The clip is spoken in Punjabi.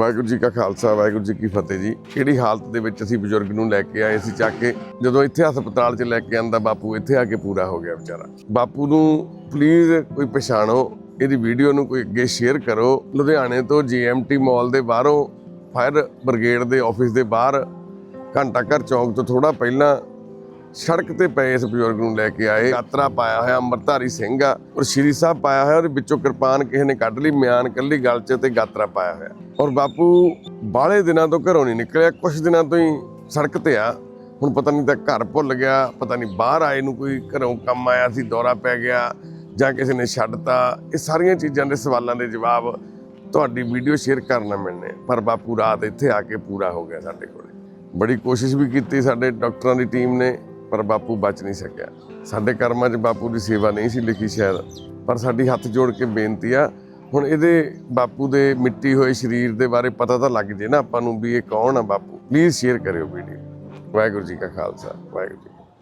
ਵਾਹਿਗੁਰੂ ਜੀ ਕਾ ਖਾਲਸਾ, ਵਾਹਿਗੁਰੂ ਜੀ ਕੀ ਫਤਿਹ ਜੀ। ਕਿਹੜੀ ਹਾਲਤ ਦੇ ਵਿੱਚ ਅਸੀਂ ਬਜ਼ੁਰਗ ਨੂੰ ਲੈ ਕੇ ਆਏ ਸੀ ਚੱਕ ਕੇ? ਜਦੋਂ ਇੱਥੇ ਹਸਪਤਾਲ 'ਚ ਲੈ ਕੇ ਆਂਦਾ ਬਾਪੂ, ਇੱਥੇ ਆ ਕੇ ਪੂਰਾ ਹੋ ਗਿਆ ਵਿਚਾਰਾ। ਬਾਪੂ ਨੂੰ ਪਲੀਜ਼ ਕੋਈ ਪਛਾਣੋ, ਇਹਦੀ ਵੀਡੀਓ ਨੂੰ ਕੋਈ ਅੱਗੇ ਸ਼ੇਅਰ ਕਰੋ। ਲੁਧਿਆਣੇ ਤੋਂ ਜੀਐਮਟੀ ਮਾਲ ਦੇ ਬਾਹਰੋਂ ਫਾਇਰ ਬ੍ਰਿਗੇਡ ਦੇ ਆਫਿਸ ਦੇ ਬਾਹਰ ਘੰਟਾ ਘਰ ਚੌਂਕ ਤੋਂ ਥੋੜਾ ਪਹਿਲਾਂ ਸੜਕ ਤੇ ਪਏ ਇਸ ਬਜ਼ੁਰਗ ਨੂੰ ਲੈ ਕੇ ਆਏ। ਯਾਤਰਾ ਪਾਇਆ ਹੋਇਆ ਅੰਮ੍ਰਿਤਧਾਰੀ ਸਿੰਘ ਆ ਔਰ ਸ਼੍ਰੀ ਸਾਹਿਬ ਪਾਇਆ ਹੋਇਆ ਔਰ ਵਿੱਚੋਂ ਕਿਰਪਾਨ ਕਿਸੇ ਨੇ ਕੱਢ ਲਈ, ਮਿਆਨ ਕੱਲੀ ਗਲ 'ਚ ਤੇ ਗਾਤਰਾ ਪਾਇਆ ਹੋਇਆ। ਔਰ ਬਾਪੂ ਬਾਹਲੇ ਦਿਨਾਂ ਤੋਂ ਘਰੋਂ ਨਹੀਂ ਨਿਕਲਿਆ ਕੁਝ ਦਿਨਾਂ ਤੋਂ ਹੀ ਸੜਕ ਤੇ ਆ। ਹੁਣ ਪਤਾ ਨਹੀਂ ਤਾਂ ਘਰ ਭੁੱਲ ਗਿਆ, ਪਤਾ ਨਹੀਂ ਬਾਹਰ ਆਏ ਨੂੰ ਕੋਈ ਘਰੋਂ ਕੰਮ ਆਇਆ ਸੀ, ਦੌਰਾ ਪੈ ਗਿਆ ਜਾਂ ਕਿਸੇ ਨੇ ਛੱਡਤਾ ਇਹ ਸਾਰੀਆਂ ਚੀਜ਼ਾਂ ਦੇ ਸਵਾਲਾਂ ਦੇ ਜਵਾਬ ਤੁਹਾਡੀ ਵੀਡੀਓ ਸ਼ੇਅਰ ਕਰਨਾ ਮਿਲਨੇ ਪਰ ਬਾਪੂ ਰਾਤ ਇੱਥੇ ਆ ਕੇ ਪੂਰਾ ਹੋ ਗਿਆ ਸਾਡੇ ਕੋਲੇ। ਬੜੀ ਕੋਸ਼ਿਸ਼ ਵੀ ਕੀਤੀ ਸਾਡੇ ਡਾਕਟਰਾਂ ਦੀ ਟੀਮ ਨੇ। ਪਰ ਬਾਪੂ ਬਚ ਨਹੀਂ ਸਕਿਆ। ਸਾਡੇ ਕਰਮਾਂ 'ਚ ਬਾਪੂ ਦੀ ਸੇਵਾ ਨਹੀਂ ਸੀ ਲਿਖੀ ਸ਼ਾਇਦ, ਪਰ ਸਾਡੀ ਹੱਥ ਜੋੜ ਕੇ ਬੇਨਤੀ ਆ, ਹੁਣ ਇਹਦੇ ਬਾਪੂ ਦੇ ਮਿੱਟੀ ਹੋਏ ਸਰੀਰ ਦੇ ਬਾਰੇ ਪਤਾ ਤਾਂ ਲੱਗ ਜੇ ਨਾ ਆਪਾਂ ਨੂੰ ਵੀ ਇਹ ਕੌਣ ਆ ਬਾਪੂ। ਪਲੀਜ਼ ਸ਼ੇਅਰ ਕਰਿਓ ਵੀਡੀਓ ਵਾਹਿਗੁਰੂ ਜੀ ਕਾ ਖਾਲਸਾ, ਵਾਹਿਗੁਰੂ ਜੀ